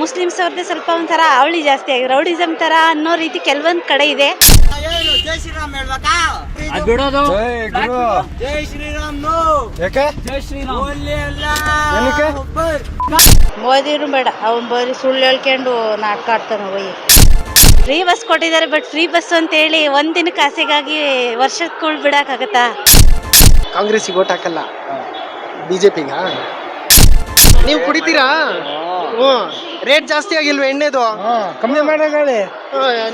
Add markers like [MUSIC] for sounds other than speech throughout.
Muslims ಅವ್ರದ್ದೇ ಸ್ವಲ್ಪ ಒಂಥರ ಅವಳಿ ಜಾಸ್ತಿ ಆಗಿ ರೌಡಿಸಮ್ ಥರ ಅನ್ನೋ ರೀತಿ ಕೆಲವೊಂದು ಕಡೆ ಇದೆ. ಜೈ ಶ್ರೀರಾಮ್ ಹೇಳ್ಬೇಕಾ? ಅದ್ ಬಿಡೋದು. ಜೈ ಗುರು. ಜೈ ಶ್ರೀರಾಮ್ ನೋ ಯಾಕೆ? ಜೈ ಶ್ರೀರಾಮ್. ಒಳ್ಳೆ ಅಲ್ಲ ಏನಕ್ಕೆ? ಒಬ್ಬರ್. ಮೋದಿರು ಬೇಡ ಅವನ್ ಬರೀ ಸುಳ್ಳು ಹೇಳ್ಕೊಂಡು ನಾಟಕ ಆಡ್ತಾನೆ ಹೋಗಿ. ಫ್ರೀ ಬಸ್ ಕೊಟ್ಟಿದ್ದಾರೆ ಬಟ್ ಫ್ರೀ ಬಸ್ ಅಂತ ಹೇಳಿ ಒಂದಿನ ಕಾಸಿಗಾಗಿ ವರ್ಷದ ಕೂಳ್ ಬಿಡಕ್ಕಾಗತ್ತಾ ಕಾಂಗ್ರೆಸ್ಸಿಗೆ ಓಟ್ ಹಾಕಲ್ಲ. ಬಿಜೆಪಿಗ? ನೀವು ಕುಡಿತೀರಾ? ಹ್ಞೂ. ರೇಟ್ ಜಾಸ್ತಿ ಆಗಿಲ್ವ ಎಣ್ಣೆದು? ಕಮ್ಮಿ ಮಾಡಿ ಹೇಳಿ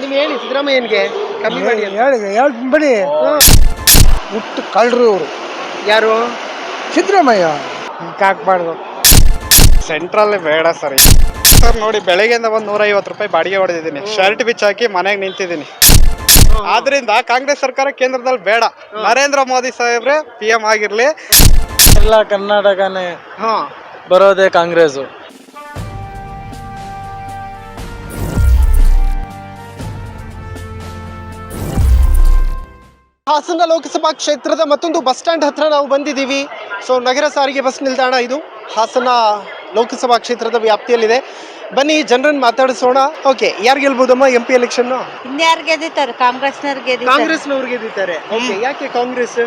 ನೀವು ಹೇಳಿ ಸಿದ್ದರಾಮಯ್ಯನ್ಗೆ. ಕಮ್ಮಿ ಮಾಡಿ ಹೇಳಿ ಹೇಳಿ ಬಿಡಿ ಹುಟ್ಟು ಕಳ್ರು ಇವರು. ಯಾರು? ಸಿದ್ದರಾಮಯ್ಯ. ಹಾಕ್ಬಾರ್ದು. ಸೆಂಟ್ರಲ್ ಬೇಡ ಸರ್ ಸರ್ ನೋಡಿ ಬೆಳಗ್ಗೆಯಿಂದ ಒಂದು ನೂರೈವತ್ತು ರೂಪಾಯಿ ಬಾಡಿಗೆ ಹೊಡೆದಿದ್ದೀನಿ. ಶರ್ಟ್ ಬಿಚ್ಚ ಹಾಕಿ ಮನೆಗೆ ನಿಂತಿದ್ದೀನಿ. ಆದ್ರಿಂದ ಕಾಂಗ್ರೆಸ್ ಸರ್ಕಾರ ಕೇಂದ್ರದಲ್ಲಿ ಬೇಡ. ನರೇಂದ್ರ ಮೋದಿ ಸಾಹೇಬ್ರೆ ಪಿ ಎಂ ಆಗಿರ್ಲಿ. ಎಲ್ಲ ಕರ್ನಾಟಕನೇ. ಹಾ ಬರೋದೇ ಕಾಂಗ್ರೆಸ್ ಹಾಸನ ಲೋಕಸಭಾ ಕ್ಷೇತ್ರದ ಮತ್ತೊಂದು ಬಸ್ ಸ್ಟ್ಯಾಂಡ್ ಹತ್ರ ನಾವು ಬಂದಿದ್ದೀವಿ. ಸೊ ನಗರ ಸಾರಿಗೆ ಬಸ್ ನಿಲ್ದಾಣ ಇದು. ಹಾಸನ ಲೋಕಸಭಾ ಕ್ಷೇತ್ರದ ವ್ಯಾಪ್ತಿಯಲ್ಲಿದೆ. ಬನ್ನಿ ಜನರನ್ನು ಮಾತಾಡಿಸೋಣ. ಓಕೆ ಯಾರು ಗೆಲ್ಬಹುದಮ್ಮ ಎಂ ಪಿ ಎಲೆಕ್ಷನ್ ಇನ್ಯಾರು ಗೆದ್ದಿತಾರೆ ಕಾಂಗ್ರೆಸ್ನವ್ರು ಗೆದ್ದಿದ್ದಾರೆ ಕಾಂಗ್ರೆಸ್ನವ್ರು ಗೆದ್ದಿದ್ದಾರೆ ಓಕೆ ಯಾಕೆ ಕಾಂಗ್ರೆಸ್?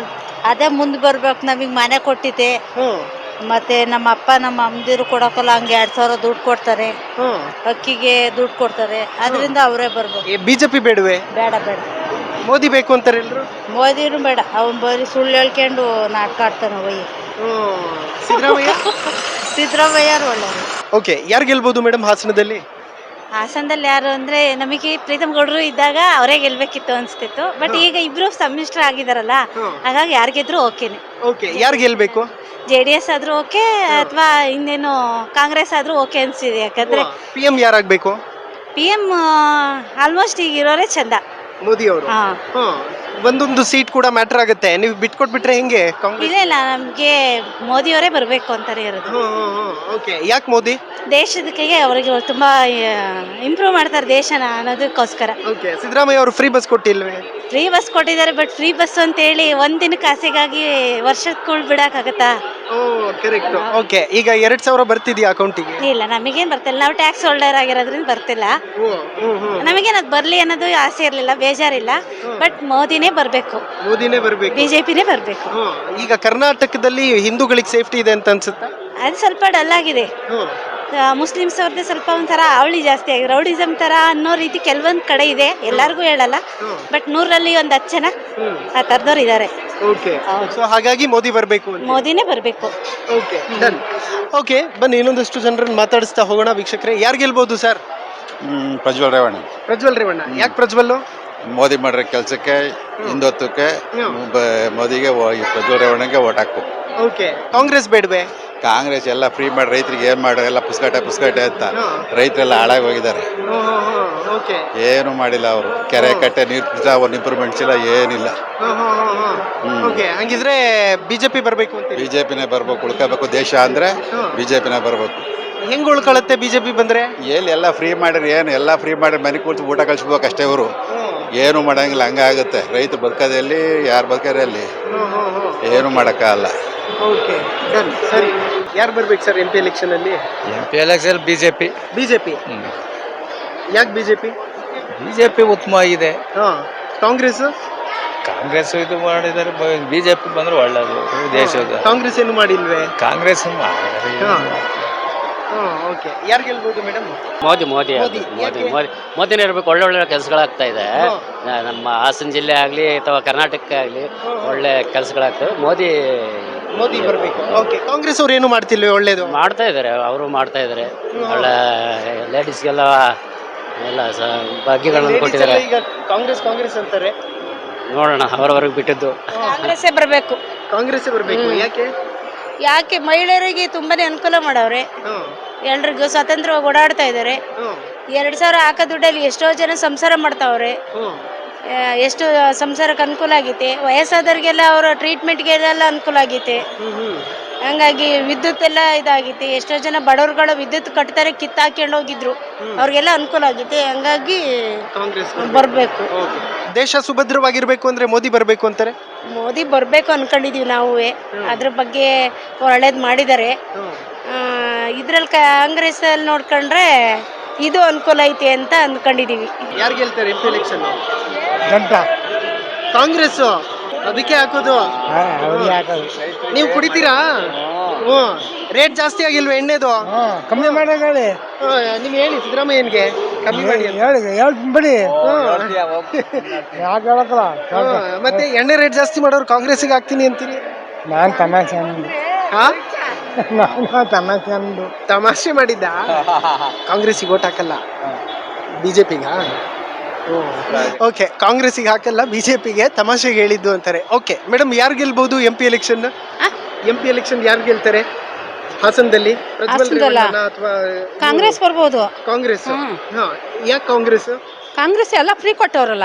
ಅದೇ ಮುಂದೆ ಬರ್ಬೇಕು ನಮಗೆ ಮನೆ ಕೊಟ್ಟಿದೆ ಹ್ಮ್. ಮತ್ತೆ ನಮ್ಮ ಅಪ್ಪ ನಮ್ಮ ಅಮ್ಮದಿರು ಕೊಡಕಲ್ಲ ಹಂಗೆ ಎರಡ್ ಸಾವಿರ ದುಡ್ಡು ಕೊಡ್ತಾರೆ. ಹ್ಮ್ ಅಕ್ಕಿಗೆ ದುಡ್ಡು ಕೊಡ್ತಾರೆ. ಅದರಿಂದ ಅವರೇ ಬರ್ಬೋದು. ಬಿಜೆಪಿ ಬೇಡವೆ? ಬೇಡ ಬೇಡ. ಮೋದಿ ಬೇಕು ಅಂತಾರೆ ಎಲ್ರು? ಮೋದಿರು ಬೇಡ. ಅವನ್ ಬರೀ ಸುಳ್ಳು ಹೇಳ್ಕೊಂಡು ನಾಟಕ ಆಡ್ತಾನೆ ಹೋಗಿ ಸಿದ್ದರಾಮಯ್ಯ? [LAUGHS] ಸಿದ್ದರಾಮಯ್ಯರು ಒಳ್ಳೆಯವರು. ಓಕೆ ಯಾರು ಗೆಲ್ಬೋದು ಮೇಡಮ್ ಹಾಸನದಲ್ಲಿ? ಹಾಸನದಲ್ಲಿ ಯಾರು ಅಂದರೆ ನಮಗೆ ಪ್ರೀತಮ್ ಗೌಡರು ಇದ್ದಾಗ ಅವರೇ ಗೆಲ್ಬೇಕಿತ್ತು ಅನ್ಸ್ತಿತ್ತು. ಬಟ್ ಈಗ ಇಬ್ರು ಸಮ್ಮಿಶ್ರ ಆಗಿದಾರಲ್ಲ ಹಾಗಾಗಿ ಯಾರು ಗೆದ್ರು ಓಕೆನೆ ಓಕೆ ಯಾರು ಗೆಲ್ಬೇಕು? ಜೆ ಡಿ ಎಸ್ ಆದ್ರೂ ಓಕೆ ಅಥವಾ ಇನ್ನೇನು ಕಾಂಗ್ರೆಸ್ ಆದ್ರೂ ಓಕೆ ಅನ್ಸಿದೆ. ಯಾಕಂದ್ರೆ ಪಿ ಎಂ ಯಾರಾಗಬೇಕು? ಪಿ ಎಂ ಆಲ್ಮೋಸ್ಟ್ ಈಗ ಇರೋರೇ ಚಂದ. ಮೋದಿ ಅವರು ಹಾ. ಒಂದೊಂದು ಸೀಟ್ ಕೂಡ ಮ್ಯಾಟರ್ ಆಗುತ್ತೆ. ನೀವು ಬಿಟ್ಕೊಟ್ಬಿಟ್ರೆ ಹೆಂಗೆ? ಕಾಂಗ್ರೆಸ್ ಇಲ್ಲ ಇಲ್ಲ ಮೋದಿ ಮೋದಿಯವರೇ ಬರಬೇಕು ಅಂತಾರೆ ಇರೋದು. ಓಕೆ ಯಾಕೆ ಮೋದಿ? ದೇಶದಕ್ಕೆ ಅವರಿಗೆ ತುಂಬಾ ಇಂಪ್ರೂವ್ ಮಾಡ್ತಾರೆ ದೇಶನ ಅನ್ನೋದಕ್ಕೋಸ್ಕರ. ಓಕೆ ಸಿದ್ದರಾಮಯ್ಯ ಅವರು ಫ್ರೀ ಬಸ್ ಕೊಟ್ಟಿಲ್ವೇ? ಫ್ರೀ ಬಸ್ ಕೊಟ್ಟಿದ್ದಾರೆ ಬಟ್ ಫ್ರೀ ಬಸ್ ಅಂತ ಹೇಳಿ ಒಂದಿನ ಕಾಸಿಗಾಗಿ ವರ್ಷದ ಕೂಳ್ ಬಿಡಕ್ಕಾಗತ್ತಾ? ಓ ಕರೆಕ್ಟ್ ಓಕೆ ಈಗ ಎರಡ್ ಸಾವಿರ ಬರ್ತಿದ್ಯಾ ಅಕೌಂಟಿಗೆ ಇಲ್ಲ ನಮಗೇನ್ ಬರ್ತಿಲ್ಲ. ನಾವು ಟ್ಯಾಕ್ಸ್ ಹೋಲ್ಡರ್ ಆಗಿರೋದ್ರಿಂದ ಬರ್ತಿಲ್ಲ. ನಮಗೇನದು ಅದು ಬರ್ಲಿ ಅನ್ನೋದು ಆಸೆ ಇರಲಿಲ್ಲ ಬೇಜಾರಿಲ್ಲ. ಬಟ್ ಮೋದಿನೇ ಬರ್ಬೇಕು. ಮೋದಿನೇ ಬರಬೇಕು. ಬಿಜೆಪಿನೇ ಬರಬೇಕು. ಈಗ ಕರ್ನಾಟಕದಲ್ಲಿ ಹಿಂದೂಗಳಿಗೆ ಸೇಫ್ಟಿ ಇದೆ ಅಂತ ಅನ್ಸುತ್ತಾ? ಅದು ಸ್ವಲ್ಪ ಡಲ್ ಆಗಿದೆ. ಮುಸ್ಲಿಮ್ಸ್ ಅವ್ರದ್ದು ಸ್ವಲ್ಪ ಒಂಥರ ಅವಳಿ ಜಾಸ್ತಿ ಆಗಿದೆ ರೌಡಿಸಮ್ ತರ ಅನ್ನೋ ರೀತಿ ಕೆಲವೊಂದು ಕಡೆ ಇದೆ. ಎಲ್ಲರಿಗೂ ಹೇಳಲ್ಲ. ಬಟ್ ನೂರಲ್ಲಿ ಒಂದು ಹತ್ತು ಜನ ಆ ತರದವ್ರು ಇದ್ದಾರೆ ಓಕೆ ಸೊ ಹಾಗಾಗಿ ಮೋದಿ ಬರಬೇಕು ಮೋದಿನೇ ಬರಬೇಕು. ಓಕೆ ಡನ್ ಓಕೆ ಬನ್ನಿ ಇನ್ನೊಂದಷ್ಟು ಜನರನ್ನು ಮಾತಾಡಿಸ್ತಾ ಹೋಗೋಣ ವೀಕ್ಷಕರೇ. ಯಾರು ಗೆಲ್ಬಹುದು ಸರ್? ಹ್ಮ್, ಪ್ರಜ್ವಲ್ ರೇವಣ್ಣ. ಪ್ರಜ್ವಲ್ ರೇವಣ್ಣ. ಯಾಕೆ ಪ್ರಜ್ವಲ್ ಮೋದಿ ಮಾಡಿರೋ ಕೆಲಸಕ್ಕೆ ಹಿಂದೊತ್ತಕ್ಕೆ ಬ- ಮೋದಿಗೆ ಓ- ಈ ಪ್ರಜ್ವಲ್ ರೇವಣ್ಣಗೆ ಓಟ್ ಹಾಕ್ಬೇಕು ಓಕೆ. ಕಾಂಗ್ರೆಸ್ ಬೇಡವೆ? ಕಾಂಗ್ರೆಸ್ ಎಲ್ಲ ಫ್ರೀ ಮಾಡಿ ರೈತರಿಗೆ ಏನ್ ಮಾಡೋ ಎಲ್ಲ ಪುಸ್ಕಟೆ ಪುಸ್ಕಟೆ ಅಂತ. ರೈತರೆಲ್ಲ ಹಾಳಾಗಿ ಹೋಗಿದ್ದಾರೆ. ಓಕೆ. ಏನು ಮಾಡಿಲ್ಲ ಅವರು. ಕೆರೆ ಕಟ್ಟೆ ನೀರು ಒಂದು ಇಂಪ್ರೂವ್ಮೆಂಟ್ಸ್ ಇಲ್ಲ ಏನಿಲ್ಲ. ಓಕೆ. ಹಂಗಿದ್ರೆ ಬಿಜೆಪಿ ಬರ್ಬೇಕು ಅಂತ ಬಿಜೆಪಿನೇ ಬರ್ಬೇಕು ಉಳ್ಕೋಬೇಕು ದೇಶ ಅಂದ್ರೆ ಬಿಜೆಪಿನೇ ಬರ್ಬೇಕು. ಹೆಂಗ್ ಉಳ್ಕೊಳತ್ತೆ ಬಿಜೆಪಿ ಬಂದ್ರೆ? ಎಲ್ಲಿ ಎಲ್ಲ ಫ್ರೀ ಮಾಡಿರಿ ಏನು ಎಲ್ಲ ಫ್ರೀ ಮಾಡಿ ಮನೆ ಕೂತು ಊಟ ಕಳ್ಸ್ಬೇಕು ಅಷ್ಟೇ ಇವರು. ಏನು ಮಾಡಂಗಿಲ್ಲ ಹಂಗಾಗುತ್ತೆ. ರೈತ ಬದುಕೋದಲ್ಲಿ ಯಾರು ಬದುಕೋದಲ್ಲಿ ಎಲ್ಲಿ ಏನು ಮಾಡೋಕ್ಕಾಗಲ್ಲ. Okay done. ಸರಿ ಯಾರು ಬರ್ಬೇಕು ಸರ್ ಎಂ ಪಿ ಎಲೆಕ್ಷನ್ ಅಲ್ಲಿ M P election B J P BJP ಯಾಕೆ ಬಿಜೆಪಿ ಬಿ ಜೆ ಪಿ ಉತ್ತಮ ಆಗಿದೆ ಹಾ ಕಾಂಗ್ರೆಸ್? ಕಾಂಗ್ರೆಸ್ ಇದು ಮಾಡಿದರೆ ಬಿ ಜೆ ಪಿ ಬಂದ್ರೆ ಒಳ್ಳೇದು ದೇಶದ. ಕಾಂಗ್ರೆಸ್ ಏನು ಮಾಡಿಲ್ವೇ? ಕಾಂಗ್ರೆಸ್ ಹಾ ಓಕೆ ಯಾರು ಗೆಲ್ಬೋದು ಮೇಡಮ್ ಮೋದಿ ಮೋದಿ ಮೋದಿ, ಅದು, ಮೋದಿ ಯಾಕೆ? ಮೋದಿ. ಮೋದಿನೇ ಇರಬೇಕು ಒಳ್ಳೆ ಒಳ್ಳೆ ಕೆಲಸಗಳಾಗ್ತಾ ಇದೆ. ನ- ನಮ್ಮ ಹಾಸನ ಜಿಲ್ಲೆ ಆಗಲಿ ಅಥವಾ ಕರ್ನಾಟಕ ಆಗಲಿ ಒಳ್ಳೆ ಕೆಲಸಗಳಾಗ್ತವೆ. ಮೋದಿ ಮೋದಿ ಬರಬೇಕು. ಓಕೆ ಕಾಂಗ್ರೆಸ್ ಅವ್ರು ಏನು ಮಾಡ್ತಿಲ್ವೇ? ಒಳ್ಳೇದು. ಮಾಡ್ತಾ ಇದ್ದಾರೆ ಅವರು ಮಾಡ್ತಾ ಇದ್ದಾರೆ ಒಳ್ಳೆ ಲೇಡೀಸ್ಗೆಲ್ಲ ಎಲ್ಲ ಸ ಭಾಗ್ಯಗಳನ್ನು Ladies ಕೊಟ್ಟಿದ್ದಾರೆ. ಈಗ ಕಾಂಗ್ರೆಸ್ ಕಾಂಗ್ರೆಸ್ ಅಂತಾರೆ. ನೋಡೋಣ ಅವರವರೆಗೆ ಬಿಟ್ಟಿದ್ದು. ಕಾಂಗ್ರೆಸ್ಸೇ ಬರಬೇಕು. ಕಾಂಗ್ರೆಸ್ ಬರಬೇಕು. ಯಾಕೆ? ಯಾಕೆ ಮಹಿಳೆಯರಿಗೆ ತುಂಬಾನೇ ಅನುಕೂಲ ಮಾಡವ್ರೆ. ಎಲ್ರಿಗೂ ಸ್ವತಂತ್ರವಾಗಿ ಓಡಾಡ್ತಾ ಇದ್ದಾರೆ. ಎರಡ್ ಸಾವಿರ ಹಾಕೋ ದುಡ್ಡಲ್ಲಿ ಎಷ್ಟೋ ಜನ ಸಂಸಾರ ಮಾಡ್ತಾವ್ರೆ. ಎಷ್ಟು ಸಂಸಾರಕ್ಕೆ ಅನುಕೂಲ ಆಗೈತೆ ವಯಸ್ಸಾದವ್ರಿಗೆಲ್ಲ ಅವರ ಟ್ರೀಟ್ಮೆಂಟ್ಗೆಲ್ಲ ಅನುಕೂಲ ಆಗೈತೆ. ಹಂಗಾಗಿ ವಿದ್ಯುತ್ ಎಲ್ಲ ಇದಾಗೈತೆ ಎಷ್ಟೋ ಜನ ಬಡವರುಗಳು ವಿದ್ಯುತ್ ಕಟ್ತಾರೆ ಕಿತ್ತಾಕೊಂಡು ಹೋಗಿದ್ರು. ಅವ್ರಿಗೆಲ್ಲ ಅನುಕೂಲ ಆಗೈತೆ ಹಂಗಾಗಿ ಬರಬೇಕು. ದೇಶ ಸುಭದ್ರವಾಗಿರ್ಬೇಕು ಅಂದ್ರೆ ಮೋದಿ ಬರಬೇಕು ಅಂತಾರೆ? ಮೋದಿ ಬರಬೇಕು ಅನ್ಕೊಂಡಿದೀವಿ ನಾವು ಅದ್ರ ಬಗ್ಗೆ ಒಳ್ಳೇದು ಮಾಡಿದ್ದಾರೆ. ಇದ್ರಲ್ಲಿ ಕಾಂಗ್ರೆಸ್ ಅಲ್ಲಿ ನೋಡ್ಕೊಂಡ್ರೆ ಇದು ಅನುಕೂಲ ಐತೆ ಅಂತ ಅಂದ್ಕೊಂಡಿದೀವಿ ಯಾರು ಗೆಲ್ತಾರೆ ಎಂ ಎಲೆಕ್ಷನ್ ಗಂಟ. ಕಾಂಗ್ರೆಸ್ ಅದಕ್ಕೆ ಹಾಕೋದು. ನೀವು ಕುಡಿತೀರಾ? ಹ್ಞೂ ರೇಟ್ ಜಾಸ್ತಿ ಆಗಿಲ್ವ ಎಣ್ಣೆದು? ಕಮ್ಮಿ ಮಾಡಿ ಹೇಳಿ. ನೀವು ಹೇಳಿ ಸಿದ್ದರಾಮಯ್ಯನ್ಗೆ. ಕಮ್ಮಿ ಮಾಡಿ ಅಂತ. ಹೇಳಿ ಹೇಳಿ ಬಿಡಿ. ಹ್ಮ್. ಯಾಕೆ ಹೇಳಕ್ಕಲ್ಲ? ಹಾ, ಮತ್ತೆ ಎಣ್ಣೆ ರೇಟ್ ಜಾಸ್ತಿ ಮಾಡೋರು ಕಾಂಗ್ರೆಸ್ಗೆ ಹಾಕ್ತೀನಿ ಅಂತೀರಿ ನಾನು ತಮಾಷೆ ಅಂದು. ಹಾ? ನಾನು ತಮಾಷೆ ಅಂದು. ತಮಾಷೆ ಮಾಡಿದ್ದ? [LAUGHS] ಕಾಂಗ್ರೆಸ್ಗೆ ಓಟ್ ಹಾಕಲ್ಲ. ಬಿಜೆಪಿಗ? ಓಕೆ ಕಾಂಗ್ರೆಸ್ಸಿಗೆ ಹಾಕಲ್ಲ ಬಿಜೆಪಿಗೆ ತಮಾಷೆಗೆ ಹೇಳಿದ್ದು ಅಂತಾರೆ. ಓಕೆ ಮೇಡಮ್ ಯಾರು ಗೆಲ್ಬಹುದು M P election M P election ಯಾರು ಗೆಲ್ತಾರೆ? ಹಾಸನದಲ್ಲಿ? ಪ್ರಜ್ವಲ್ ಹಾಸನದಲ್ಲ? ರೇವಣ್ಣನ ಅಥವಾ ಕಾಂಗ್ರೆಸ್ ಬರ್ಬೋದು. ಕಾಂಗ್ರೆಸ್. ಹಾ ಯಾಕೆ ಕಾಂಗ್ರೆಸ್? ಕಾಂಗ್ರೆಸ್ ಎಲ್ಲ ಫ್ರೀ ಕೊಟ್ಟವ್ರಲ್ಲ.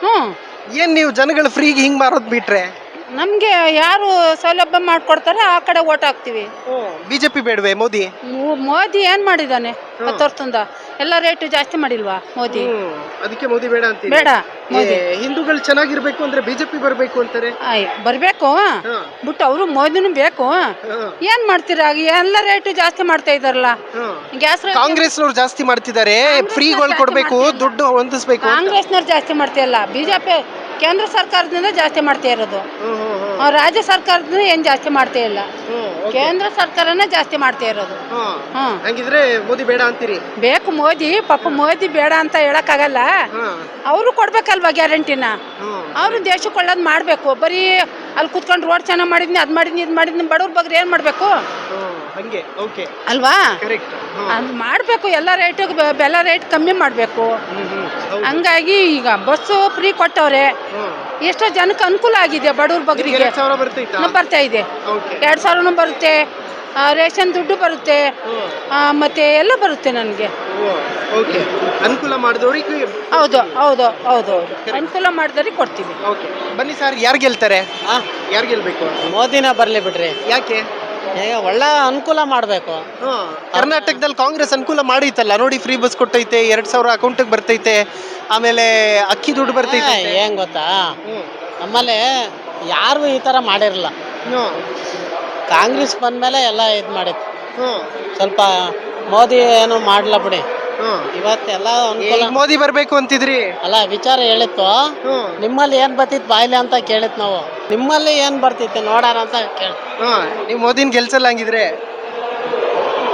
ಹ್ಮ್. ಏನ್ ನೀವು ಜನಗಳು ಫ್ರೀಗೆ ಹಿಂಗ್ ಮಾರೋದ್ ಬಿಟ್ರೆ? ನಮ್ಗೆ ಯಾರು ಸೌಲಭ್ಯ ಮಾಡ್ಕೊಡ್ತಾರೆ ಆ ಕಡೆ ಓಟ್ ಹಾಕ್ತಿವಿ. ಬಿಜೆಪಿ ಬೇಡವೆ ಮೋದಿ? ಮೋ- ಮೋದಿ ಏನ್ ಮಾಡಿದಾನೆ ಹತ್ತು ವರ್ಷದಿಂದ ಎಲ್ಲ ರೇಟ್ ಜಾಸ್ತಿ ಮಾಡಿಲ್ವಾ ಮೋದಿ? ಹ್ಮ್. ಅದಕ್ಕೆ ಮೋದಿ ಬೇಡ ಅಂತ ಬೇಡ ಮೋದಿ. ಹಿಂದೂಗಳು ಚೆನ್ನಾಗಿರ್ಬೇಕು ಅಂದ್ರೆ ಬಿಜೆಪಿ ಬರ್ಬೇಕು ಅಂತಾರೆ. ಆಯ್ ಬರ್ಬೇಕು. ಹಾ. ಬಿಟ್ಟು ಅವರು ಮೋದಿನೂ ಬೇಕು. ಹಾ. ಏನ್ ಮಾಡ್ತೀರಾ? ಎಲ್ಲ ರೇಟ್ ಜಾಸ್ತಿ ಮಾಡ್ತಾ ಇದಾರಲ್ಲ ಹಾ. ಗ್ಯಾಸ್ ಕಾಂಗ್ರೆಸ್ನವ್ರು ಜಾಸ್ತಿ ಮಾಡ್ತಿದ್ದಾರೆ. ಫ್ರೀ ಫ್ರೀಗಳು ಕೊಡ್ಬೇಕು ದುಡ್ಡು ಹೊಂದಿಸ್ಬೇಕು. ಕಾಂಗ್ರೆಸ್ನವ್ರು ಜಾಸ್ತಿ ಮಾಡ್ತಿಲ್ಲ ಬಿಜೆಪಿ ಕೇಂದ್ರ ಸರ್ಕಾರದಿಂದ ಜಾಸ್ತಿ ಮಾಡ್ತಾ ಇರೋದು. ಹ್ಮ್, ಹ್ಮ್, ರಾಜ್ಯ ಸರ್ಕಾರ ಏನ್ ಜಾಸ್ತಿ ಮಾಡ್ತಾ ಇಲ್ಲ. ಕೇಂದ್ರ ಸರ್ಕಾರನೇ ಜಾಸ್ತಿ ಮಾಡ್ತಾ ಇರೋದು. ಹ್ಮ್. ಹ್ಮ್. ಹಂಗಿದ್ರೆ ಮೋದಿ ಬೇಡ ಅಂತೀರಿ? ಬೇಕು ಮೋದಿ ಪಾಪ ಮೋದಿ ಬೇಡ ಅಂತ ಹೇಳಕ್ಕಾಗಲ್ಲ. ಅವರು ಕೊಡ್ಬೇಕಲ್ವಾ ಗ್ಯಾರಂಟಿನ. ಅವರು ದೇಶಕ್ಕೆ ಒಳ್ಳೇದು ಮಾಡಬೇಕು. ಬರೀ ಅಲ್ಲಿ ಕುತ್ಕೊಂಡು ರೋಡ್ ಚೆನ್ನಾಗಿ ಮಾಡಿದ್ನಿ ಅದು ಮಾಡಿದ್ನಿ ಇದು ಮಾಡಿದ್ನಿ ಬಡವ್ರ ಬಗ್ಗೆ ಏನು ಮಾಡಬೇಕು. ಹಂಗೆ ಓಕೆ ಅಲ್ವಾ? ಕರೆಕ್ಟ್ ಅದು ಮಾಡಬೇಕು ಎಲ್ಲ ರೇಟ್ ಬೆಲ್ಲ ರೇಟ್ ಕಮ್ಮಿ ಮಾಡಬೇಕು. ಹಂಗಾಗಿ ಈಗ ಬಸ್ಸು ಫ್ರೀ ಕೊಟ್ಟವ್ರೆ ಎಷ್ಟೋ ಜನಕ್ಕೆ ಅನುಕೂಲ ಆಗಿದೆ ಬಡವ್ರ ಬಗ್ರಿಗೆ. ಎರಡ್ ಸಾವಿರ ಬರ್ತೈತಾ ಬರ್ತಾ ಇದೆ. ಓಕೆ ಎರಡು ಸಾವಿರನೂ ಬರುತ್ತೆ ರೇಷನ್ ದುಡ್ಡು ಬರುತ್ತೆ ಮತ್ತೆ ಎಲ್ಲ ಬರುತ್ತೆ ನನಗೆ. ಓಕೆ ಅನುಕೂಲ ಮಾಡಿದವ್ರಿಗೆ ಹೌದು ಹೌದು ಹೌದು ಹೌದು. ಅನುಕೂಲ ಮಾಡಿದವ್ರಿಗೆ ಕೊಡ್ತೀವಿ. ಓಕೆ ಬನ್ನಿ ಸರ್ ಯಾರು ಗೆಲ್ತಾರೆ? ಯಾರು ಗೆಲ್ಬೇಕು? ಮೋದಿನ ಬರಲಿ ಬಿಡ್ರಿ. ಯಾಕೆ? ಈಗ ಒಳ್ಳೆ ಅನುಕೂಲ ಮಾಡಬೇಕು. ಕರ್ನಾಟಕದಲ್ಲಿ ಕಾಂಗ್ರೆಸ್ ಅನುಕೂಲ ಮಾಡೈತಲ್ಲ ನೋಡಿ ಫ್ರೀ ಬಸ್ ಕೊಟ್ಟೈತೆ ಎರಡ್ ಸಾವಿರ ಅಕೌಂಟಿಗೆ ಬರ್ತೈತೆ ಆಮೇಲೆ ಅಕ್ಕಿ ದುಡ್ಡು ಬರ್ತೈತೆ. ಏನ್ ಗೊತ್ತಾ? ನಮ್ಮಲ್ಲಿ ಯಾರು ಈ ತರ ಮಾಡಿರಲ್ಲ ಕಾಂಗ್ರೆಸ್ ಬಂದ್ಮೇಲೆ ಎಲ್ಲ ಇದು ಮಾಡಿತ್ತು. ಸ್ವಲ್ಪ ಮೋದಿ ಏನು ಮಾಡ್ಲಾ ಬಿಡಿ. ಇವತ್ತೆಲ್ಲ ಅನುಕೂಲ ಮೋದಿ ಬರ್ಬೇಕು ಅಂತಿದ್ರಿ. ಅಲ್ಲ ವಿಚಾರ ಹೇಳಿತ್ತು. ನಿಮ್ಮಲ್ಲಿ ಏನ್ ಬರ್ತಿತ್ತು ಬಾಯ್ಲೆ ಅಂತ ಕೇಳಿತ್ ನಾವು. ನಿಮ್ಮಲ್ಲಿ ಏನ್ ಬರ್ತಿತ್ತು ನೋಡಾರ ಅಂತ ಕೇಳಿ ನೀವು ಮೋದಿನ ಗೆಲ್ಸಲ್ಲ ಹಂಗಿದ್ರೆ.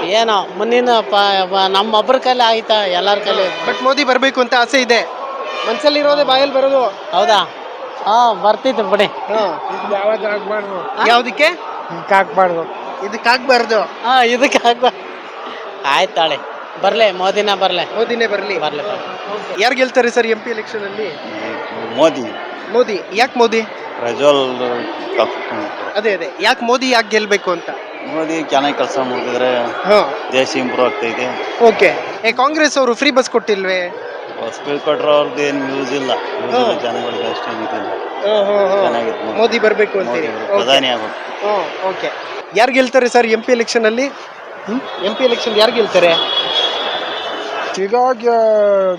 ಏನೋ ಮುಂದಿನ ಪ ಬ- ನಮ್ಮೊಬ್ರ ಕೈಲಿ ಆಯ್ತಾ ಎಲ್ಲಾರ ಕೈಲಿ? ಬಟ್ ಮೋದಿ ಬರ್ಬೇಕು ಅಂತ ಆಸೆ ಇದೆ. ಮನ್ಸಲ್ಲಿ ಇರೋದೇ ಬಾಯಲ್ಲಿ ಬರೋದು. ಹೌದಾ? ಹಾ ಬರ್ತಿತ್ತು ಬಿಡಿ. ಯಾವ್ದು ಆಗ್ಬಾರ್ದು ಯಾವ್ದಕ್ಕೆ? ಇದಕ್ಕಾಗ್ಬಾರ್ದು ಹಾಕ್ಬಾರ್ದು. ಇದಕ್ಕೆ ಹಾಕ್ಬಾರ್ದು. ಹಾ ಇದಕ್ಕೆ ಆಗ್ಬ ಆಯ್ತಾಳೆ ಬರ್ಲಿ ಮೋದಿನ ಬರ್ಲೆ. ಮೋದಿನೇ ಬರ್ಲಿ. ಬರ್ಲಿ ಯಾರು ಗೆಲ್ತಾರೆ ಸರ್ ಎಂ ಪಿ ಎಲೆಕ್ಷನ್ ಅಲ್ಲಿ? ಮೋದಿ. ಮೋದಿ. ಯಾಕೆ ಮೋದಿ? ಪ್ರಜ್ವಲ್ ಅದೇ ಅದೇ. ಯಾಕೆ ಮೋದಿ ಯಾಕೆ ಗೆಲ್ಬೇಕು ಅಂತ? ಮೋದಿ ಚೆನ್ನಾಗಿ ಕೆಲಸ ಮಾಡಿದ್ರೆ ಹಾ. ದೇಶ ಇಂಪ್ರೂವ್ ಆಗ್ತೈತೆ. ಓಕೆ. ಏ ಕಾಂಗ್ರೆಸ್ ಅವರು ಫ್ರೀ ಬಸ್ ಕೊಟ್ಟಿಲ್ವೇ? ಹೊಸಪೇಟೆ ಕೊಟ್ರೆ ಅವ್ರದ್ದು ಏನು ಯೂಸ್ ಇಲ್ಲ. ಜನಗಳಿಗೆ ಅಷ್ಟೇ ಇದಿಲ್ಲ ಚೆನ್ನಾಗಿತ್ತು ಮೋದಿ. ಬರಬೇಕು ಅಂತ ಅಂತೀರಿ ಪ್ರಧಾನಿ ಆಗ್ಬೇಕು. ಓಕೆ. ಯಾರು ಗೆಲ್ತಾರೆ ಸರ್ ಎಂ ಪಿ ಎಲೆಕ್ಷನ್ ಅಲ್ಲಿ? ಎಂ ಪಿ ಎಲೆಕ್ಷನ್ ಯಾರು ಗೆಲ್ತಾರೆ? ಈಗ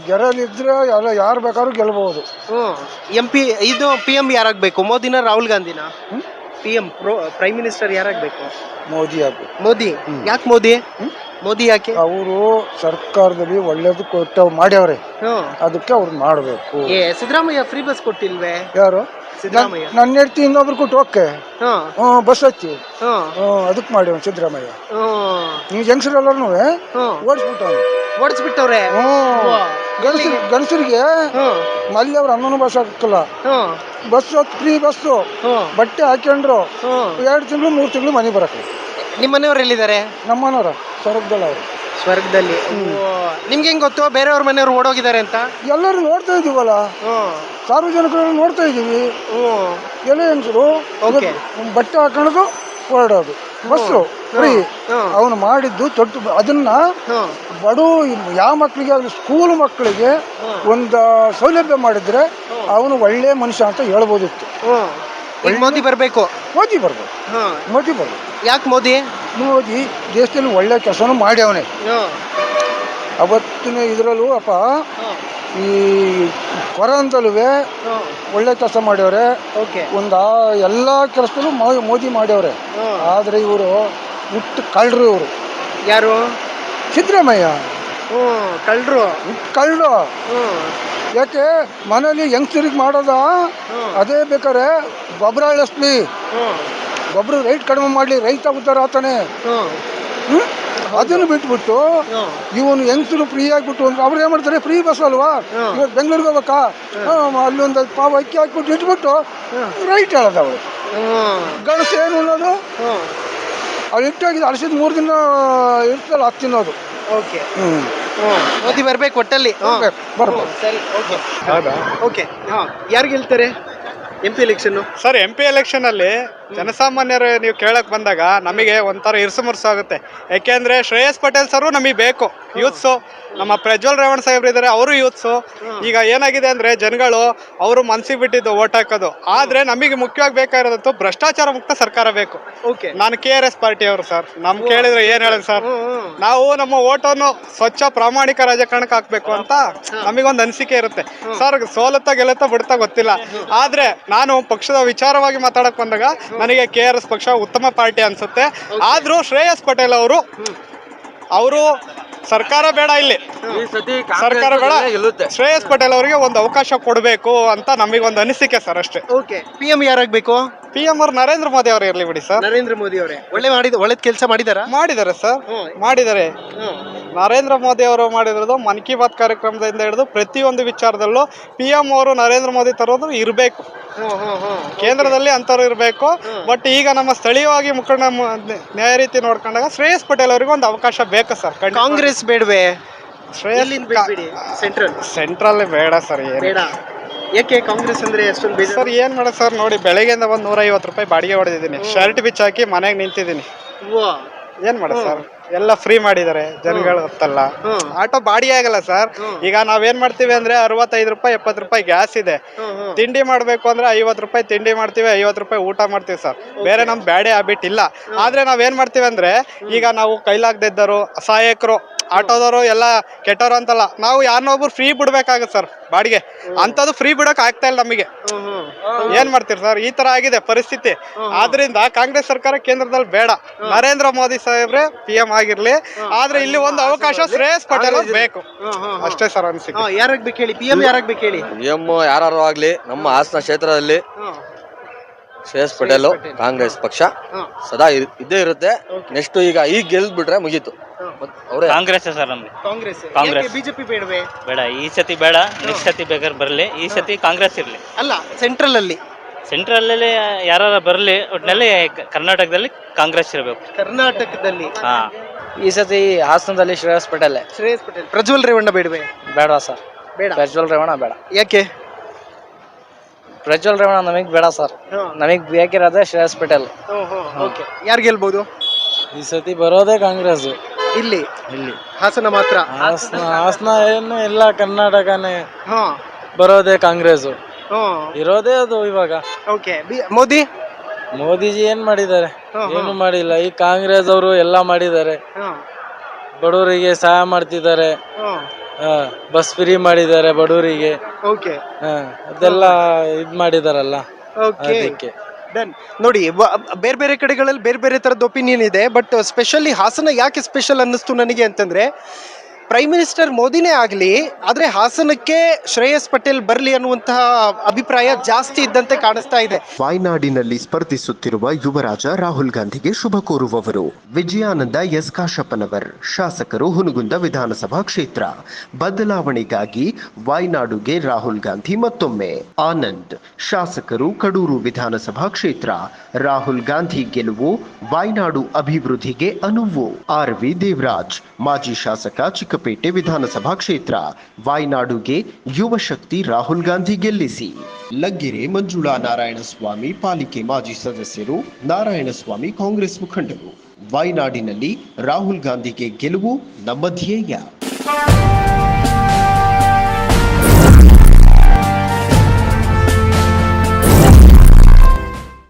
ಗೆರಲಿದ್ರೆ ಎಲ್ಲ ಯಾರು ಬೇಕಾದ್ರೂ ಗೆಲ್ಬಹುದು. ಎಂ ಪಿ ಇದು ಪಿ ಎಂ ಯಾರಾಗಬೇಕು? ಮೋದಿನ ರಾಹುಲ್ ಗಾಂಧಿನ? ಪಿ ಎಂ ಪ್ರೈಮ್ ಮಿನಿಸ್ಟರ್ ಯಾರಾಗಬೇಕು? ಮೋದಿ ಆಗ್ಬೇಕು. ಮೋದಿ? ಯಾಕೆ ಮೋದಿ? ಮೋದಿ ಯಾಕೆ? ಅವರು ಸರ್ಕಾರದಲ್ಲಿ ಒಳ್ಳೇದು ಕೊಟ್ಟು ಮಾಡ್ಯಾವ್ರೆ. ಅದಕ್ಕೆ ಅವ್ರು ಮಾಡಬೇಕು. ಸಿದ್ದರಾಮಯ್ಯ ಫ್ರೀ ಬಸ್ ಕೊಟ್ಟಿಲ್ವೇ? ಯಾರು? ಸಿದ್ದರಾಮಯ್ಯ. ನನ್ನ ಹೆಂಡತಿ ಇನ್ನೊಬ್ರು ಕೊಟ್ಟು ಓಕೆ ಹಾ. ಹ್ಞೂ ಬಸ್ ಹಚ್ಚಿ ಹಾ. ಹ್ಞೂ ಅದಕ್ಕೆ ಅವ್ನು ಸಿದ್ದರಾಮಯ್ಯ. ನೀವು ಜಂಕ್ಷನಲ್ಲೂ ಹ್ಮ್. ಓಡಿಸ್ಬಿಟ್ಟವ್ನು ಓಡಿಸ್ಬಿಟ್ಟವ್ರೆ? ಹ್ಞೂ. ಗಂಡಸರು ಗಂಡಸರಿಗೆ ಮಲ್ಲಿ ಅವ್ರು ಅನ್ನನೂ ಬಸ್ ಹಾಕಲ್ಲ ಬಸ್ ಫ್ರೀ ಬಸ್ಸು. ಬಟ್ಟೆ ಹಾಕೊಂಡ್ರು ಎರಡು ತಿಂಗಳು ಮೂರು ತಿಂಗಳು ಮನೆ ಬರಕ್ಕೆ. ನಿಮ್ಮ ಮನೆಯವ್ರು ಎಲ್ಲಿದ್ದಾರೆ? ನಮ್ಮನವ್ರ ಸ್ವರ್ಗದಲ್ಲಿ ಅವರು. ಸ್ವರ್ಗದಲ್ಲಿ. ನಿಮ್ಗೆ ಹೆಂಗ್ ಗೊತ್ತು? ಬೇರೆಯವ್ರ ಮನೆಯವ್ರು ಓಡೋಗಿದ್ದಾರೆ ಅಂತ? ಎಲ್ಲರೂ ನೋಡ್ತಾ ಇದೀವಲ್ಲ ಸಾರ್ವಜನಿಕರು ನೋಡ್ತಾ ಇದ್ದೀವಿ. ಹ್ಮ್. ಎಲ್ಲ ಹೆಂಗಸರು Okay. ಬಟ್ಟೆ ಹಾಕೊಳ್ಳೋದು ಹೊರಡೋದು. Bus free. ಅವನು ಮಾಡಿದ್ದು ತೊಟ್ಟು ಅದನ್ನ ಬಡು ಯಾವ ಮಕ್ಕಳಿಗೆ ಆಗಲಿ ಸ್ಕೂಲ್ ಮಕ್ಕಳಿಗೆ ಒಂದು ಸೌಲಭ್ಯ ಮಾಡಿದ್ರೆ ಅವನು ಒಳ್ಳೆ ಮನುಷ್ಯ ಅಂತ ಹೇಳ್ಬೋದಿತ್ತು. ಮೋದಿ ಬರ್ಬೇಕು. ಮೋದಿ ಬರ್ಬೋದು. ಮೋದಿ ಬರ್ಬೋದು. ಯಾಕೆ ಮೋದಿ? ಮೋದಿ ದೇಶದಲ್ಲಿ ಒಳ್ಳೆ ಕೆಲಸನೂ ಮಾಡ್ಯಾವನೆ ಅವನೇ. ಅವತ್ತಿನ ಇದರಲ್ಲೂ ಅಪ್ಪ ಈ ಹ್ಮ್ ಒಳ್ಳೆ ಕೆಲಸ ಮಾಡ್ಯವ್ರೆ. ಓಕೆ. ಒಂದು ಎಲ್ಲ ಕೆಲಸದಲ್ಲೂ ಮೋದಿ ಮಾಡ್ಯವ್ರೆ. ಆದರೆ ಇವರು ಹುಟ್ಟು ಕಳ್ಳರು ಇವರು. ಯಾರು? ಸಿದ್ದರಾಮಯ್ಯ. ಹ್ಞೂ ಕಳ್ಳರು. ಕಳ್ಳು ಹ್ಞೂ. ಯಾಕೆ ಮನೇಲಿ ಯಂಗ್ಸ್ಟರಿಗೆ ಮಾಡೋದ? ಅದೇ ಬೇಕಾರೆ ಗೊಬ್ಬರ ಇಳಿಸ್ಲಿ ಹ್ಞೂ. ಗೊಬ್ಬರ ರೇಟ್ ಕಡಿಮೆ ಮಾಡಲಿ ರೈತ ಉದ್ಧಾರ ಆತಾನೆ. ಹ್ಞೂ? ಅದನ್ನು ಬಿಟ್ಬಿಟ್ಟು ಇವನು ಹೆಂಗಸರು ಫ್ರೀ ಆಗಿಬಿಟ್ಟು ಅಂದ್ರೆ ಅವ್ರು ಏನು ಮಾಡ್ತಾರೆ? ಫ್ರೀ ಬಸ್ ಅಲ್ವಾ? ಇವತ್ತು ಬೆಂಗಳೂರಿಗೆ ಹೋಗ್ಬೇಕಾ? ಹಾಂ. ಅಲ್ಲಿ ಒಂದು ಪಾವು ಅಕ್ಕಿ ಹಾಕ್ಬಿಟ್ಟು ಇಟ್ಬಿಟ್ಟು ರೈಟ್ ಹೇಳೋದು ಅವಳು ಗಣಸ ಏನು ಅನ್ನೋದು? ಅವ್ರು ಇಟ್ಟಾಗಿದೆ ಅಳಿಸಿದ ಮೂರು ದಿನ ಇರ್ತಲ್ಲ ಅದು ತಿನ್ನೋದು. ಓಕೆ. ಹ್ಞೂ ಮೋದಿ ಬರ್ಬೇಕು ಒಟ್ಟಲ್ಲಿ. ಬರ್ಬೋದು. ಸರಿ. ಓಕೆ. ಹೌದಾ? ಓಕೆ. ಹಾಂ. ಯಾರು ಗೆಲ್ತಾರೆ M P election sir M P election ಅಲ್ಲಿ ಜನಸಾಮಾನ್ಯರು ನೀವು ಕೇಳಕ್ ಬಂದಾಗ ನಮಗೆ ಒಂಥರ ಇರ್ಸು ಮುರ್ಸು ಆಗುತ್ತೆ. ಯಾಕೆಂದ್ರೆ ಶ್ರೇಯಸ್ ಪಟೇಲ್ ಸರ್ ನಮಗೆ ಬೇಕು. ಯೂತ್ಸು ನಮ್ಮ ಪ್ರಜ್ವಲ್ ರೇವಣ್ ಸಾಹೇಬ್ರು ಇದ್ದಾರೆ ಅವರು ಯೂತ್ಸು ಈಗ ಏನಾಗಿದೆ ಅಂದ್ರೆ ಜನಗಳು ಅವರು ಮನ್ಸಿಗೆ ಬಿಟ್ಟಿದ್ದು ಓಟ್ ಹಾಕೋದು. ಆದ್ರೆ ನಮಗೆ ಮುಖ್ಯವಾಗಿ ಬೇಕಾಗಿರೋದಂತೂ ಭ್ರಷ್ಟಾಚಾರ ಮುಕ್ತ ಸರ್ಕಾರ ಬೇಕು. ಓಕೆ ನಾನು ಕೆ ಆರ್ ಎಸ್ ಪಾರ್ಟಿ ಅವರು ಸರ್. ನಮ್ ಕೇಳಿದ್ರೆ ಏನ್ ಹೇಳೋದು ಸರ್? ನಾವು ನಮ್ಮ ಓಟನ್ನು ಸ್ವಚ್ಛ ಪ್ರಾಮಾಣಿಕ ರಾಜಕಾರಣಕ್ಕೆ ಹಾಕ್ಬೇಕು ಅಂತ ನಮಗೊಂದು ಅನಿಸಿಕೆ ಇರುತ್ತೆ. ಸರ್ ಸೋಲತ್ತ ಗೆಲ್ಲುತ್ತಾ ಬಿಡ್ತಾ ಗೊತ್ತಿಲ್ಲ. ಆದ್ರೆ ನಾನು ಪಕ್ಷದ ವಿಚಾರವಾಗಿ ಮಾತಾಡಕ್ ಬಂದಾಗ ನನಗೆ ಕೆ ಆರ್ ಎಸ್ ಪಕ್ಷ ಉತ್ತಮ ಪಾರ್ಟಿ ಅನ್ಸುತ್ತೆ. ಆದ್ರೂ ಶ್ರೇಯಸ್ ಪಟೇಲ್ ಅವರು ಅವರು ಸರ್ಕಾರ ಬೇಡ ಇಲ್ಲಿ. ಸರ್ಕಾರ ಬೇಡ. ಶ್ರೇಯಸ್ ಪಟೇಲ್ ಅವರಿಗೆ ಒಂದು ಅವಕಾಶ ಕೊಡಬೇಕು ಅಂತ ನಮಗೊಂದು ಅನಿಸಿಕೆ ಸರ್ ಅಷ್ಟೇ. ಓಕೆ ಪಿ ಎಂ ಯಾರಾಗಬೇಕು? ಪಿ ಎಂ ಅವ್ರು ನರೇಂದ್ರ ಮೋದಿ ಅವರು ಇರಲಿ ಬಿಡಿ ಸರ್ ನರೇಂದ್ರ ಮೋದಿ ಅವರೇ. ಒಳ್ಳೆ ಮಾಡಿದ ಒಳ್ಳೆ ಕೆಲಸ ಮಾಡಿದಾರ? ಮಾಡಿದ್ದಾರೆ ಸರ್ ಮಾಡಿದ್ದಾರೆ ನರೇಂದ್ರ ಮೋದಿ ಅವರು ಮಾಡಿರೋದು ಮನ್ ಕಿ ಬಾತ್ ಕಾರ್ಯಕ್ರಮದಿಂದ ಹಿಡಿದು ಪ್ರತಿಯೊಂದು ವಿಚಾರದಲ್ಲೂ ಪಿ ಎಂ ಅವರು ನರೇಂದ್ರ ಮೋದಿ ತರೋದು ಇರಬೇಕು. ಕೇಂದ್ರದಲ್ಲಿ ಅಂತವ್ರು ಇರಬೇಕು. ಬಟ್ ಈಗ ನಮ್ಮ ಸ್ಥಳೀಯವಾಗಿ ಮುಖಂಡ ನ್ಯಾಯ ರೀತಿ ನೋಡ್ಕೊಂಡಾಗ ಶ್ರೇಯಸ್ ಪಟೇಲ್ ಅವರಿಗೆ ಒಂದು ಅವಕಾಶ ಬೇಕು ಸರ್. ಕಾಂಗ್ರೆಸ್ ಬೇಡವೆ. ಸೆಂಟ್ರಲ್ ಸೆಂಟ್ರಲ್ ಬೇಡ ಸರ್ ಏನು. ಯಾಕೆ ಕಾಂಗ್ರೆಸ್ ಅಂದ್ರೆ ಅಷ್ಟೊಂದು ಸರ್ ಏನ್ ಮಾಡೋದು ಸರ್ ನೋಡಿ ಬೆಳಗ್ಗೆಯಿಂದ ಒಂದು ನೂರ ಐವತ್ತು ರೂಪಾಯಿ ಬಾಡಿಗೆ ಹೊಡೆದಿದ್ದೀನಿ. ಶರ್ಟ್ ಬಿಚ್ಚಾಕಿ ಮನೆಗೆ ನಿಂತಿದ್ದೀನಿ. ಏನ್ ಮಾಡೋದು ಸರ್? ಎಲ್ಲ ಫ್ರೀ ಮಾಡಿದ್ದಾರೆ ಜನಗಳು ಗೊತ್ತಲ್ಲ ಆಟೋ ಬಾಡಿ ಆಗಲ್ಲ ಸರ್. ಈಗ ನಾವೇನ್ ಮಾಡ್ತೀವಿ ಅಂದ್ರೆ ಅರವತ್ತೈದು ರೂಪಾಯಿ ಎಪ್ಪತ್ತು ರೂಪಾಯಿ ಗ್ಯಾಸ್ ಇದೆ. ತಿಂಡಿ ಮಾಡ್ಬೇಕು ಅಂದ್ರೆ ಐವತ್ತು ರೂಪಾಯಿ ತಿಂಡಿ ಮಾಡ್ತೀವಿ ಐವತ್ತು ರೂಪಾಯಿ ಊಟ ಮಾಡ್ತೀವಿ ಸರ್. ಬೇರೆ ನಮ್ ಬ್ಯಾಡೆ ಹ್ಯಾಬಿಟ್ ಇಲ್ಲ. ಆದ್ರೆ ನಾವೇನ್ ಮಾಡ್ತೀವಿ ಅಂದ್ರೆ ಈಗ ನಾವು ಕೈಲಾಗದಿದ್ದರು ಸಹಾಯಕರು ಆಟೋದವರು ಎಲ್ಲ ಕೆಟ್ಟವರು ಅಂತಲ್ಲ. ನಾವು ಯಾರನ್ನೊಬ್ರು ಫ್ರೀ ಬಿಡ್ಬೇಕಾಗತ್ತೆ ಸರ್ ಬಾಡಿಗೆ. ಅಂಥದ್ದು ಫ್ರೀ ಬಿಡಕ್ ಆಗ್ತಾ ಇಲ್ಲ ನಮಗೆ. ಏನ್ ಮಾಡ್ತೀರಿ ಸರ್ ಈ ತರ ಆಗಿದೆ ಪರಿಸ್ಥಿತಿ. ಆದ್ರಿಂದ ಕಾಂಗ್ರೆಸ್ ಸರ್ಕಾರ ಕೇಂದ್ರದಲ್ಲಿ ಬೇಡ. ನರೇಂದ್ರ ಮೋದಿ ಸಾಹೇಬ್ರೆ ಪಿ ಎಂ ಆಗಿರ್ಲಿ ಆದ್ರೆ ಇಲ್ಲಿ ಒಂದು ಅವಕಾಶ ಶ್ರೇಯಸ್ ಪಟೇಲ್ ಬೇಕು. ಅಷ್ಟೇ ಸರ್ ಅನ್ಸಿ ಹಾ, ಯಾರಾಗ್ಬೇಕು ಹೇಳಿ? ಪಿ ಎಂ ಯಾರಾಗ್ಬೇಕು ಹೇಳಿ? ಎಂ ಯಾರು ಆಗ್ಲಿ ನಮ್ಮ ಹಾಸನ ಕ್ಷೇತ್ರದಲ್ಲಿ. ಶ್ರೇಯಸ್ ಪಟೇಲ್ ಕಾಂಗ್ರೆಸ್ ಪಕ್ಷ. ಸದಾ ಇರ್- ಇದ್ದೇ ಇರುತ್ತೆ. ನೆಕ್ಸ್ಟ್ ಈಗ ಈಗ ಗೆಲ್ಬಿಟ್ರೆ ಮುಗೀತು. ಮತ್ತ್ ಅವರೇ? ಕಾಂಗ್ರೆಸ್ ಸರ್ ನಮ್ಗೆ ಕಾಂಗ್ರೆಸ್. ಕಾಂಗ್ರೆಸ್. ಬಿಜೆಪಿ ಬೇಡವೆ? ಬೇಡ ಈ ಸತಿ ಬೇಡ ನೆಕ್ಸ್ಟ್ ಸತಿ ಬೇಕಾದ್ರೆ ಬರಲಿ. ಈ ಸತಿ ಕಾಂಗ್ರೆಸ್ ಇರಲಿ. ಅಲ್ಲ ಸೆಂಟ್ರಲ್ ಅಲ್ಲಿ. ಸೆಂಟ್ರಲ್ಲಲ್ಲಿ ಯಾರು ಬರಲಿ ಒಟ್ಟಿನಲ್ಲಿ ಕರ್ನಾಟಕದಲ್ಲಿ ಕಾಂಗ್ರೆಸ್ ಇರಬೇಕು. ಕರ್ನಾಟಕದಲ್ಲಿ. ಹಾ. ಈ ಸತಿ ಹಾಸನದಲ್ಲಿ ಶ್ರೇಯಸ್ ಪಟೇಲ್. ಶ್ರೇಯಸ್ ಪಟೇಲ್. ಪ್ರಜ್ವಲ್ ರೇವಣ್ಣ ಬೇಡವೇ? ಬೇಡ ಸರ್? ಬೇಡ. ಪ್ರಜ್ವಲ್ ರೇವಣ್ಣ ಬೇಡ. ಯಾಕೆ? ಪ್ರಜ್ವಲ್ ರೇವಣ್ಣ ನಮಗ್ ಬೇಡ ಸರ್. ನಮಗ್ ಬೇಕಿರೋದೇ ಶ್ರೇಯಸ್ ಪಟೇಲ್. ಓಕೆ. ಯಾರು ಗೆಲ್ಬಹುದು ಈ ಸತಿ ಬರೋದೇ ಕಾಂಗ್ರೆಸ್. ಇಲ್ಲಿ? ಇಲ್ಲಿ. ಹಾಸನ ಮಾತ್ರ? ಹಾಸನ ಹಾಸನ ಏನು ಇಲ್ಲ ಕರ್ನಾಟಕನೇ. ಬರೋದೇ ಕಾಂಗ್ರೆಸ್. ಇರೋದೇ ಅದು ಇವಾಗ. ಓಕೆ. ಮೋದಿ? ಮೋದಿಜಿ ಏನ್ ಮಾಡಿದ್ದಾರೆ? ಏನು ಮಾಡಿಲ್ಲ. ಈ ಕಾಂಗ್ರೆಸ್ ಅವರು ಎಲ್ಲ ಮಾಡಿದ್ದಾರೆ. ಬಡವರಿಗೆ ಸಹಾಯ ಮಾಡ್ತಿದ್ದಾರೆ. ಬಸ್ ಫ್ರೀ ಮಾಡಿದ್ದಾರೆ ಬಡವರಿಗೆ ಓಕೆ ಹಾ, ಅದೆಲ್ಲ ಇದ್ ಮಾಡಿದಾರಲ್ಲ. ಓಕೆ ಅದಕ್ಕೆ. ಡನ್ ನೋಡಿ ವ- ಬೇರೆ ಬೇರೆ ಕಡೆಗಳಲ್ಲಿ ಬೇರೆ ಬೇರೆ ಥರದ ಒಪಿನಿಯನ್ ಇದೆ ಬಟ್ ಸ್ಪೆಷಲಿ ಹಾಸನ ಯಾಕೆ ಸ್ಪೆಷಲ್ ಅನ್ನಿಸ್ತು ನನಗೆ ಅಂತಂದ್ರೆ ಪ್ರೈಮ್ ಮಿನಿಸ್ಟರ್ ಮೋದಿನೇ ಆಗಲಿ, ಆದರೆ ಹಾಸನಕ್ಕೆ ಶ್ರೇಯಸ್ ಪಟೇಲ್ ಬರಲಿ ಅನ್ನುವಂತಹ ಅಭಿಪ್ರಾಯ ಜಾಸ್ತಿ ಇದ್ದಂತೆ ಕಾಣಿಸ್ತಾ ಇದೆ. ವಾಯ್ನಾಡಿನಲ್ಲಿ ಸ್ಪರ್ಧಿಸುತ್ತಿರುವ ಯುವರಾಜ ರಾಹುಲ್ ಗಾಂಧಿಗೆ ಶುಭ ಕೋರುವವರು. ವಿಜಯಾನಂದ ಎಸ್ ಕಾಶಪ್ಪನವರ್, ಶಾಸಕರು ಹುನಗುಂದ ವಿಧಾನಸಭಾ ಕ್ಷೇತ್ರ. ಬದಲಾವಣೆಗಾಗಿ ವಾಯ್ನಾಡುಗೆ ರಾಹುಲ್ ಗಾಂಧಿ ಮತ್ತೊಮ್ಮೆ. ಆನಂದ್, ಶಾಸಕರು ಕಡೂರು ವಿಧಾನಸಭಾ ಕ್ಷೇತ್ರ. ರಾಹುಲ್ ಗಾಂಧಿ ಗೆಲುವು, ವಾಯ್ನಾಡು ಅಭಿವೃದ್ಧಿಗೆ ಅನುವು. ಆರ್ ವಿ ದೇವರಾಜ್, ಮಾಜಿ ಶಾಸಕ ಚಿಕ್ಕಪೇಟೆ ವಿಧಾನಸಭಾ ಕ್ಷೇತ್ರ. ವಾಯ್ನಾಡುಗೆ ಯುವ ಶಕ್ತಿ ರಾಹುಲ್ ಗಾಂಧಿ ಗೆಲ್ಲಿಸಿ. ಲಗ್ಗೆರೆ ಮಂಜುಳಾ ನಾರಾಯಣಸ್ವಾಮಿ ಪಾಲಿಕೆ ಮಾಜಿ ಸದಸ್ಯರು, ನಾರಾಯಣಸ್ವಾಮಿ ಕಾಂಗ್ರೆಸ್ ಮುಖಂಡರು. ವಾಯ್ನಾಡಿನಲ್ಲಿ ರಾಹುಲ್ ಗಾಂಧಿಗೆ ಗೆಲುವು ನಮ್ಮ ಧ್ಯೇಯ.